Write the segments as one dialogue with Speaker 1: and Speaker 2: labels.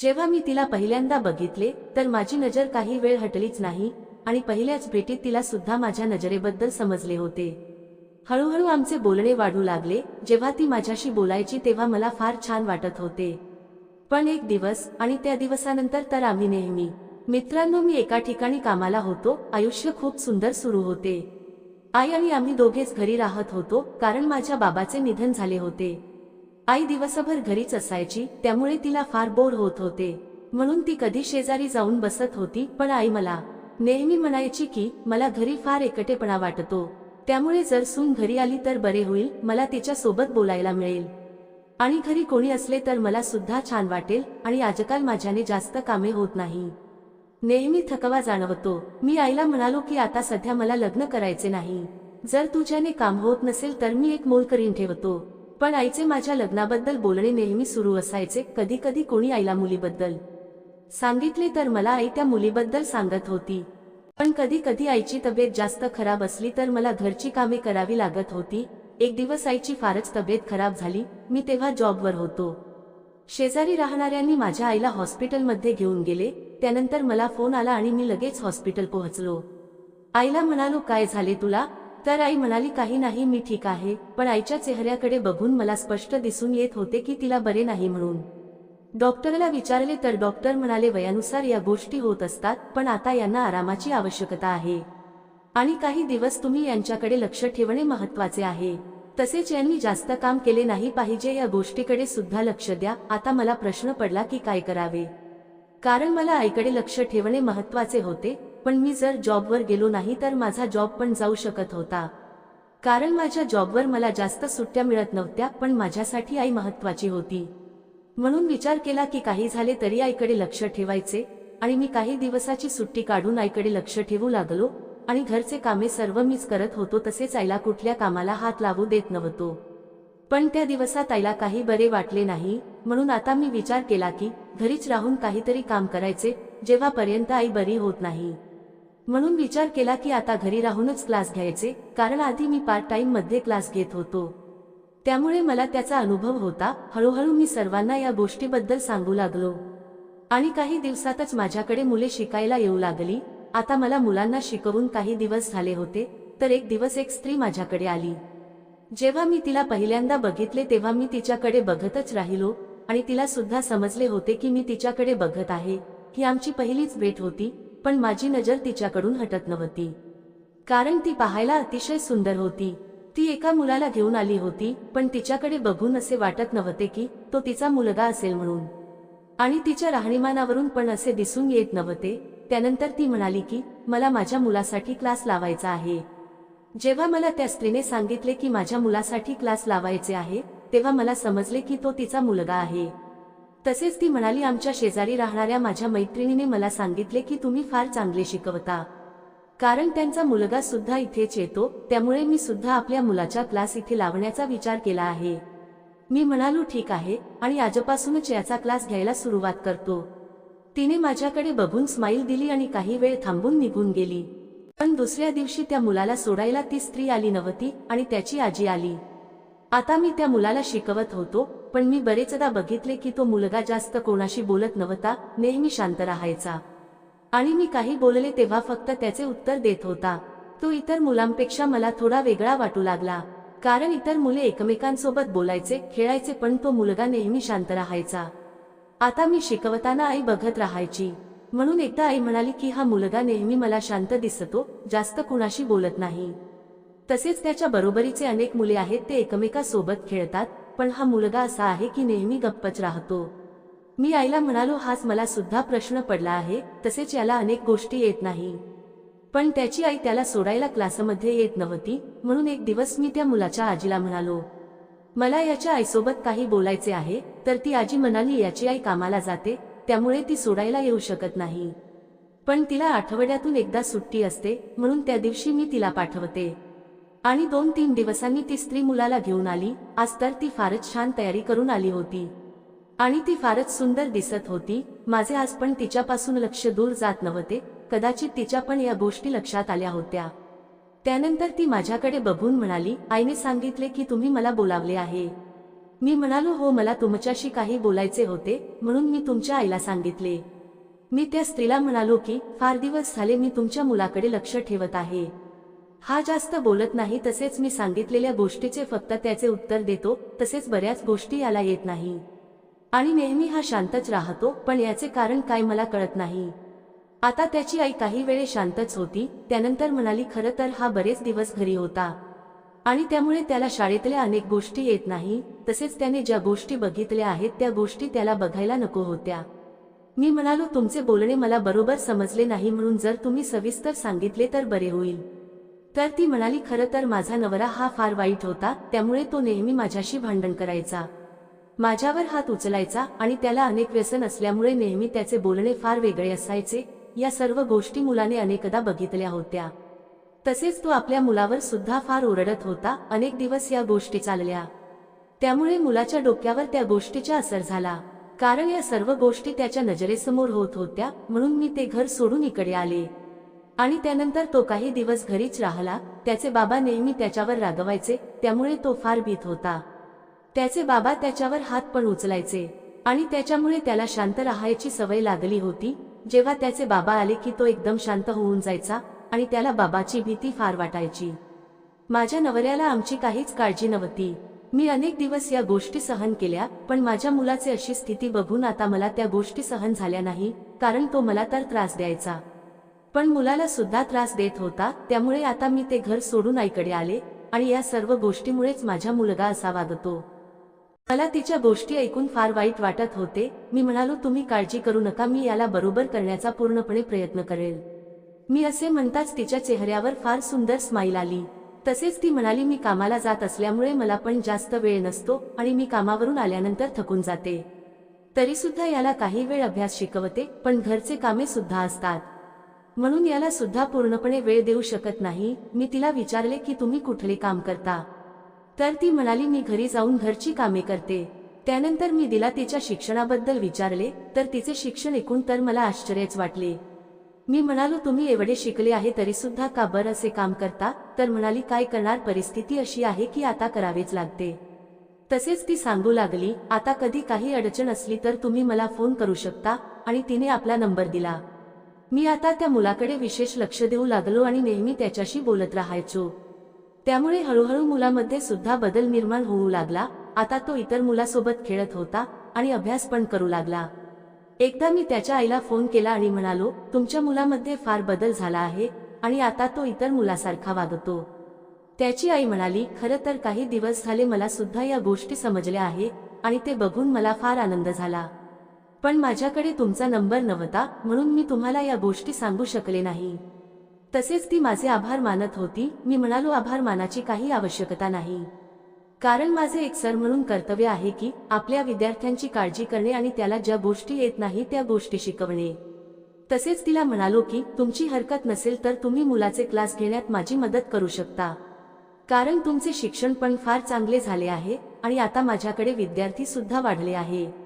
Speaker 1: जेव्हा मी तिला पहिल्यांदा बघितले तर माझी नजर काही वेळ हटलीच नाही आणि पहिल्याच भेटीत तिला सुद्धा माझ्या नजरेबद्दल समजले होते. हळूहळू आमचे बोलणे वाढू लागले जेव्हा ती माझ्याशी बोलायची तेव्हा मला फार छान वाटत होते. पण एक दिवस आणि त्या दिवसानंतर तर आम्ही नेहमी मित्रांनो मी एका ठिकाणी कामाला होतो आयुष्य खूप सुंदर सुरू होते. आई आणि आम्ही दोघेच घरी राहत होतो कारण माझ्या बाबाचे निधन झाले होते. आई दिवसभर घरीच असायची त्यामुळे तिला फार बोर होत होते. म्हणून ती कधी शेजारी जाऊन बसत होती पण आई मला नेहमी म्हणायची की मला घरी फार एकटेपणा वाटतो. त्यामुळे जर सून घरी आली तर बरे होईल मला तिच्या सोबत बोलायला मिळेल. आणि घरी कोणी असले तर मला सुद्धा छान वाटेल आणि आजकाल माझ्याने जास्त कामे होत नाही. नेहमी थकवा जाणवतो. मी आईला म्हणालो की आता सध्या मला लग्न करायचे नाही. जर तुझ्याने काम होत नसेल तर मी एक मोल करीन ठेवतो. पण आईचे माझ्या लग्नाबद्दल बोलणे नेहमी सुरू असायचे कधी कधी कोणी आईला मुलीबद्दल सांगितले तर मला आई त्या मुलीबद्दल सांगत होती. पण कधी कधी आईची तब्येत जास्त खराब असली तर मला घरची कामे करावी लागत होती. एक दिवस आईची फारच तब्येत खराब झाली मी तेव्हा जॉबवर होतो. शेजारी राहणाऱ्यांनी माझ्या आईला हॉस्पिटलमध्ये घेऊन गेले त्यानंतर मला फोन आला आणि मी लगेच हॉस्पिटल पोहोचलो. आईला म्हणालो काय झाले तुला? तर आई म्हणाली काही नाही मी ठीक आहे. पण आईच्या चेहऱ्याकडे बघून मला स्पष्ट दिसून येत होते की तिला बरे नाही म्हणून. डॉक्टरला विचारले तर डॉक्टर म्हणाले वयानुसार या गोष्टी होत असतात पण आता यांना आरामाची आवश्यकता आहे. आणि काही दिवस तुम्ही यांच्याकडे लक्ष ठेवणे महत्त्वाचे आहे. तसेच यांनी जास्त काम केले नाही पाहिजे या गोष्टीकडे सुद्धा लक्ष द्या. आता मला प्रश्न पडला की काय करावे? कारण मला आईकडे लक्ष ठेवणे महत्त्वाचे होते. पण मी जर जॉबवर गेलो नाही तर माझा जॉब पण जाऊ शकत होता. कारण माझ्या जॉबवर मला जास्त सुट्ट्या मिळत नव्हत्या पण माझ्यासाठी आई महत्वाची होती. म्हणून विचार केला की काही झाले तरी आईकडे लक्ष ठेवायचे आणि मी काही दिवसाची सुट्टी काढून आईकडे लक्ष ठेवू लागलो आणि घरचे कामे सर्व मीच करत होतो तसेच आईला कुठल्या कामाला हात लावू देत नव्हतो. पण त्या दिवसात आईला काही बरे वाटले नाही म्हणून आता मी विचार केला की घरीच राहून काहीतरी काम करायचे जेव्हापर्यंत आई बरी होत नाही. म्हणून विचार केला की आता घरी राहूनच क्लास घ्यायचे कारण आधी मी पार्ट टाइममध्ये क्लास घेत होतो. त्यामुळे मला त्याचा अनुभव होता हळूहळू मी सर्वांना या गोष्टीबद्दल सांगू लागलो. आणि काही दिवसातच माझ्याकडे मुले शिकायला येऊ लागली आता मला मुलांना शिकवून काही दिवस झाले होते तर एक दिवस एक स्त्री माझ्याकडे आली. जेव्हा मी तिला पहिल्यांदा बघितले तेव्हा मी तिच्याकडे बघतच राहिलो आणि तिला सुद्धा समजले होते की मी तिच्याकडे बघत आहे. ही आमची पहिलीच भेट होती पण माझी नजर तिच्याकडून हटत नव्हती. कारण ती पाहायला अतिशय सुंदर होती. ती एका मुलाला घेऊन आली होती पण तिच्याकडे बघून असे वाटत नव्हते की तो तिचा मुलगा असेल म्हणून. आणि तिच्या राहणीमानावरून पण असे दिसून येत नव्हते. त्यानंतर ती म्हणाली की मला माझ्या मुलासाठी क्लास लावायचा आहे. जेव्हा मला त्या स्त्रीने सांगितले की माझ्या मुलासाठी क्लास लावायचे आहे तेव्हा मला समजले की तो तिचा मुलगा आहे. तसेच ती म्हणाली आमच्या शेजारी राहणाऱ्या माझ्या मैत्रिणीने मला सांगितले की तुम्ही फार चांगले शिकवता. कारण त्यांचा मुलगा सुद्धा इथेच येतो त्यामुळे मी सुद्धा आपल्या मुलाचा क्लास इथे लावण्याचा विचार केला आहे. मी म्हणालो ठीक आहे. आणि आजपासूनच याचा क्लास घ्यायला सुरुवात करतो. तिने माझ्याकडे बघून स्माईल दिली आणि काही वेळ थांबून निघून गेली. पण दुसऱ्या दिवशी त्या मुलाला सोडायला ती स्त्री आली नव्हती आणि त्याची आजी आली. आता मी त्या मुलाला शिकवत होतो पण मी बरेचदा बघितले की तो मुलगा जास्त कोणाशी बोलत नव्हता नेहमी शांत राहायचा. आणि मी काही बोलले तेव्हा फक्त त्याचे उत्तर देत होता. तो इतर मुलांपेक्षा मला थोडा वेगळा वाटू लागला. कारण इतर मुले एकमेकांसोबत बोलायचे खेळायचे पण तो मुलगा नेहमी शांत राहायचा. आता मी शिकवताना आई बघत राहायची. म्हणून एकदा आई म्हणाली की हा मुलगा नेहमी मला शांत दिसतो जास्त कुणाशी बोलत नाही. तसेच त्याच्या बरोबरीचे अनेक मुले आहेत ते एकमेकासोबत खेळतात पण हा मुलगा असा आहे की नेहमी गप्पच राहतो. मी आईला म्हणालो हाच मला सुद्धा प्रश्न पडला आहे तसेच याला अनेक गोष्टी येत नाही. पण त्याची आई त्याला सोडायला क्लासमध्ये येत नव्हती म्हणून एक दिवस मी त्या मुलाच्या आजीला म्हणालो मला याच्या आईसोबत काही बोलायचे आहे तर ती आजी म्हणाली याची आई कामाला जाते त्यामुळे ती सोडायला येऊ शकत नाही. पण तिला आठवड्यातून एकदा सुट्टी असते म्हणून त्या दिवशी मी तिला पाठवते. आणि दोन तीन दिवसांनी ती स्त्री मुलाला घेऊन आली. आज तर ती फारच छान तयारी करून आली होती. आणि ती फारच सुंदर दिसत होती. माझे आज पण तिच्यापासून लक्ष दूर जात नव्हते. कदाचित तिच्या पण या गोष्टी लक्षात आल्या होत्या. त्यानंतर ती माझ्याकडे बघून म्हणाली आईने सांगितले की तुम्ही मला बोलावले आहे. मी म्हणालो हो मला तुमच्याशी काही बोलायचे होते म्हणून मी तुमच्या आईला सांगितले. मी त्या स्त्रीला म्हणालो की फार दिवस झाले मी तुमच्या मुलाकडे लक्ष ठेवत आहे. हा जास्त बोलत नाही तसेच मी सांगितलेल्या गोष्टीचे फक्त त्याचे उत्तर देतो तसेच बऱ्याच गोष्टी याला येत नाही. आणि नेहमी हा शांतच राहतो पण याचे कारण काय मला कळत नाही. आता त्याची आई काही वेळे शांतच होती त्यानंतर म्हणाली खरं तर हा बरेच दिवस घरी होता. आणि त्यामुळे त्याला शाळेतल्या अनेक गोष्टी येत नाही तसेच त्याने ज्या गोष्टी बघितल्या आहेत त्या गोष्टी त्याला बघायला नको होत्या. मी म्हणालो तुमचे बोलणे मला बरोबर समजले नाही म्हणून जर तुम्ही सविस्तर सांगितले तर बरे होईल. तर ती म्हणाली खरं तर माझा नवरा हा फार वाईट होता त्यामुळे तो नेहमी माझ्याशी भांडण करायचा. माझ्यावर हात उचलायचा आणि त्याला अनेक व्यसन असल्यामुळे नेहमी त्याचे बोलणे फार वेगळे असायचे. या सर्व गोष्टी मुलाने अनेकदा बघितल्या होत्या. तसेच तो आपल्या मुलावर सुद्धा फार ओरडत होता. अनेक दिवस या गोष्टी चालल्या. त्यामुळे मुलाच्या डोक्यावर त्या गोष्टीचा असर झाला. कारण या सर्व गोष्टी त्याच्या नजरेसमोर होत होत्या म्हणून मी ते घर सोडून इकडे आले. आणि त्यानंतर तो काही दिवस घरीच राहिला. त्याचे बाबा नेहमी त्याच्यावर रागवायचे त्यामुळे तो फार भीत होता. त्याचे बाबा त्याच्यावर हात पण उचलायचे आणि त्याच्यामुळे त्याला शांत राहायची सवय लागली होती. जेव्हा त्याचे बाबा आले की तो एकदम शांत होऊन जायचा आणि त्याला बाबाची भीती फार वाटायची. माझ्या नवऱ्याला आमची काहीच काळजी नव्हती. मी अनेक दिवस या गोष्टी सहन केल्या पण माझ्या मुलाचे अशी स्थिती बघून आता मला त्या गोष्टी सहन झाल्या नाही कारण तो मला तर त्रास द्यायचा. पण मुलाला सुद्धा त्रास देत होता त्यामुळे आता मी ते घर सोडून आईकडे आले आणि या सर्व गोष्टीमुळेच माझा मुलगा असा वागतो. मला तिच्या गोष्टी ऐकून फार वाईट वाटत होते. मी म्हणालो तुम्ही काळजी करू नका मी याला बरोबर करण्याचा पूर्णपणे प्रयत्न करेल. मी असे म्हणताच तिच्या चेहऱ्यावर फार सुंदर स्माईल आली. तसेच ती म्हणाली मी कामाला जात असल्यामुळे मला पण जास्त वेळ नसतो आणि मी कामावरून आल्यानंतर थकून जाते. तरी सुद्धा याला काही वेळ अभ्यास शिकवते पण घरचे कामे सुद्धा असतात. म्हणून याला सुद्धा पूर्णपणे वेळ देऊ शकत नाही. मी तिला विचारले की तुम्ही कुठले काम करता? तर ती म्हणाली मी घरी जाऊन घरची कामे करते. त्यानंतर मी दिला तिच्या शिक्षणाबद्दल विचारले तर तिचे शिक्षण ऐकून तर मला आश्चर्यच वाटले. मी म्हणालो तुम्ही एवढे शिकले आहे तरी सुद्धा का बर असे काम करता? तर म्हणाली काय करणार परिस्थिती अशी आहे की आता करावेच लागते. तसेच ती सांगू लागली आता कधी काही अडचण असली तर तुम्ही मला फोन करू शकता. आणि तिने आपला नंबर दिला. मी आता त्या मुलाकडे विशेष लक्ष देऊ लागलो आणि नेहमी त्याच्याशी बोलत राहायचो. त्यामुळे हळूहळू मुलामध्ये सुद्धा बदल निर्माण होऊ लागला. आता तो इतर मुलासोबत खेळत होता आणि अभ्यास पण करू लागला. एकदा मी त्याच्या आईला फोन केला आणि म्हणालो तुमच्या मुलामध्ये फार बदल झाला आहे आणि आता तो इतर मुलासारखा वागतो. त्याची आई म्हणाली खरं तर काही दिवस झाले मला सुद्धा या गोष्टी समजल्या आहे आणि ते बघून मला फार आनंद झाला. पण माझ्याकडे तुमचा नंबर नव्हता म्हणून मी तुम्हाला या गोष्टी सांगू शकले नाही. तसेच ती माझे आभार मानत होती मी म्हणालो आभार मानाची काही आवश्यकता नाही. कारण माझे एक सर म्हणून कर्तव्य आहे की आपल्या विद्यार्थ्यांची काळजी करणे आणि त्याला ज्या गोष्टी येत नाही त्या गोष्टी शिकवणे. तसेच तिला म्हणालो की तुमची हरकत नसेल तर तुम्ही मुलाचे क्लास घेण्यात माझी मदत करू शकता. कारण तुमचे शिक्षण पण फार चांगले झाले आहे आणि आता माझ्याकडे विद्यार्थी सुद्धा वाढले आहे.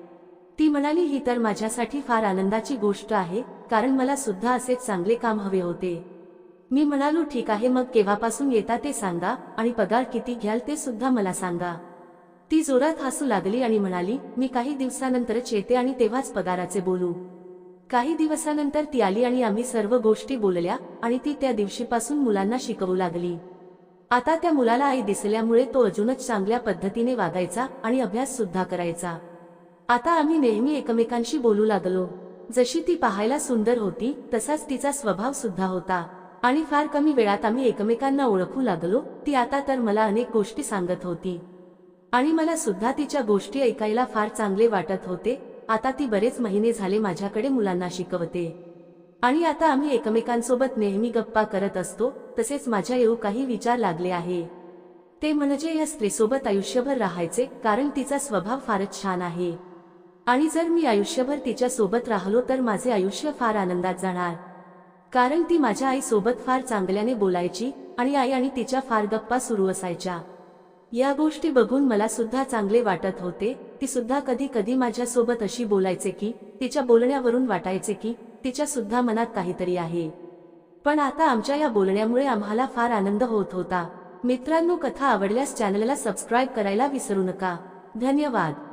Speaker 1: ती म्हणाली ही तर माझ्यासाठी फार आनंदाची गोष्ट आहे कारण मला सुद्धा असे चांगले काम हवे होते. मी म्हणालो ठीक आहे मग केव्हापासून येता ते सांगा आणि पगार किती घ्याल ते सुद्धा मला सांगा. ती जोरात हसू लागली आणि म्हणाली मी काही दिवसानंतरच येते आणि तेव्हाच पगाराचे बोलू. काही दिवसानंतर ती आली आणि आम्ही सर्व गोष्टी बोलल्या आणि ती त्या दिवशीपासून मुलांना शिकवू लागली. आता त्या मुलाला आई दिसल्यामुळे तो अजूनच चांगल्या पद्धतीने वागायचा आणि अभ्यास सुद्धा करायचा. आता आम्ही नेहमी एकमेकांशी बोलू लागलो. जशी ती पाहायला सुंदर होती तसाच तिचा स्वभाव सुद्धा होता. आणि फार कमी वेळात आम्ही एकमेकांना ओळखू लागलो ती आता तर मला अनेक गोष्टी सांगत होती. आणि मला सुद्धा तिच्या गोष्टी ऐकायला फार चांगले वाटत होते. आता ती बरेच महिने झाले माझ्याकडे मुलांना शिकवते. आणि आता आम्ही एकमेकांसोबत नेहमी गप्पा करत असतो तसेच माझ्या येऊ काही विचार लागले आहे. ते म्हणजे या स्त्रीसोबत आयुष्यभर राहायचे कारण तिचा स्वभाव फारच छान आहे. आणि जर मी आयुष्यभर तिच्या सोबत राहिलो तर माझे आयुष्य फार आनंदात जाणार. कारण ती माझ्या आईसोबत फार चांगल्याने बोलायची आणि आई आणि तिच्या फार गप्पा सुरू असायच्या. या गोष्टी बघून मला सुद्धा चांगले वाटत होते. ती सुद्धा कधी कधी माझ्यासोबत अशी बोलायचे की तिच्या बोलण्यावरून वाटायचे की तिच्या सुद्धा मनात काहीतरी आहे. पण आता आमच्या या बोलण्यामुळे आम्हाला फार आनंद होत होता. मित्रांनो कथा आवडल्यास चॅनलला सबस्क्राईब करायला विसरू नका. धन्यवाद.